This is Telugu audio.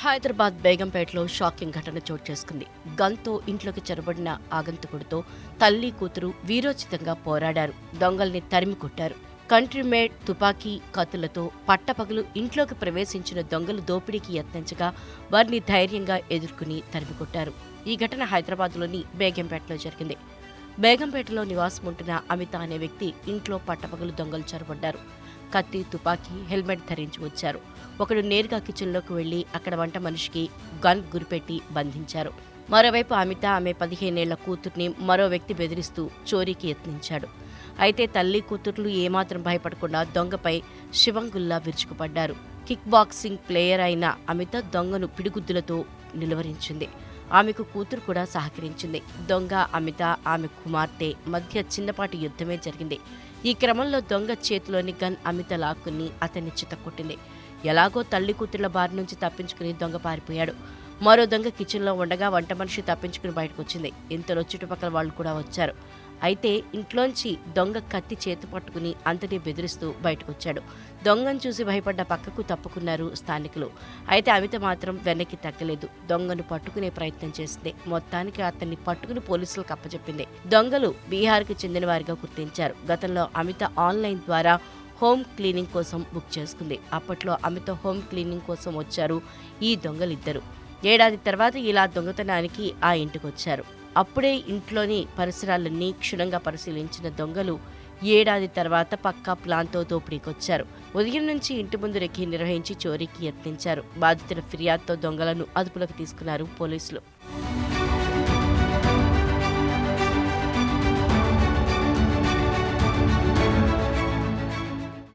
హైదరాబాద్ బేగంపేటలో షాకింగ్ ఘటన చోటు చేసుకుంది. గన్తో ఇంట్లోకి చెరబడిన ఆగంతుకుడితో తల్లి కూతురు వీరోచితంగా పోరాడారు. దొంగల్ని తరిమి కొట్టారు. కంట్రీ మేడ్ తుపాకీ కత్తులతో పట్టపగలు ఇంట్లోకి ప్రవేశించిన దొంగలు దోపిడీకి యత్నించగా వారిని ధైర్యంగా ఎదుర్కొని తరిమి కొట్టారు. ఈ ఘటన హైదరాబాద్లోని బేగంపేటలో జరిగింది. బేగంపేటలో నివాసం ఉంటున్న అమిత అనే వ్యక్తి ఇంట్లో పట్టపగలు దొంగలు చొరబడ్డారు. కత్తి తుపాకీ హెల్మెట్ ధరించి వచ్చారు. ఒకడు నేరుగా కిచెన్లోకి వెళ్ళి అక్కడ వంట మనిషికి గన్ గురిపెట్టి బంధించారు. మరోవైపు అమిత ఆమె పదిహేనేళ్ళ కూతుర్ని మరో వ్యక్తి బెదిరిస్తూ చోరీకి యత్నించాడు. అయితే తల్లి కూతుర్లు ఏమాత్రం భయపడకుండా దొంగపై శివంగుల్లా విరుచుకుపడ్డారు. కిక్ బాక్సింగ్ ప్లేయర్ అయిన అమిత దొంగను పిడిగుద్దులతో నిలువరించింది. ఆమెకు కూతురు కూడా సహకరించింది. దొంగ అమిత ఆమె కుమార్తె మధ్య చిన్నపాటి యుద్ధమే జరిగింది. ఈ క్రమంలో దొంగ చేతిలోని గన్ అమిత లాక్కుని అతన్ని చితక్కొట్టింది. ఎలాగో తల్లి కూతుర్ల బారి నుంచి తప్పించుకుని దొంగ పారిపోయాడు. మరో దొంగ కిచెన్లో ఉండగా వంట మనిషి తప్పించుకుని బయటకు వచ్చింది ఇంతలో చుట్టుపక్కల వాళ్ళు కూడా వచ్చారు. అయితే ఇంట్లోంచి దొంగ కత్తి చేతి పట్టుకుని అంతటి బెదిరిస్తూ బయటకొచ్చాడు. దొంగను చూసి భయపడ్డ పక్కకు తప్పుకున్నారు స్థానికులు. అయితే అమిత మాత్రం వెనక్కి తగ్గలేదు. దొంగను పట్టుకునే ప్రయత్నం చేసింది. మొత్తానికి అతన్ని పట్టుకుని పోలీసులకు అప్పచెప్పింది. దొంగలు బీహార్కి చెందిన వారిగా గుర్తించారు. గతంలో అమిత ఆన్లైన్ ద్వారా హోమ్ క్లీనింగ్ కోసం బుక్ చేసుకుంది. అప్పట్లో అమిత హోమ్ క్లీనింగ్ కోసం వచ్చారు ఈ దొంగలిద్దరు. ఏడాది తర్వాత ఇలా దొంగతనానికి ఆ ఇంటికి వచ్చారు అప్పుడే ఇంట్లోని పరిసరాలన్నీ క్షుణ్ణంగా పరిశీలించిన దొంగలు ఏడాది తర్వాత పక్కా ప్లాన్తో దోపిడీకొచ్చారు. ఉదయం నుంచి ఇంటి ముందు రెక్కి నిర్వహించి చోరీకి యత్నించారు. బాధితుల ఫిర్యాదుతో దొంగలను అదుపులోకి తీసుకున్నారు పోలీసులు.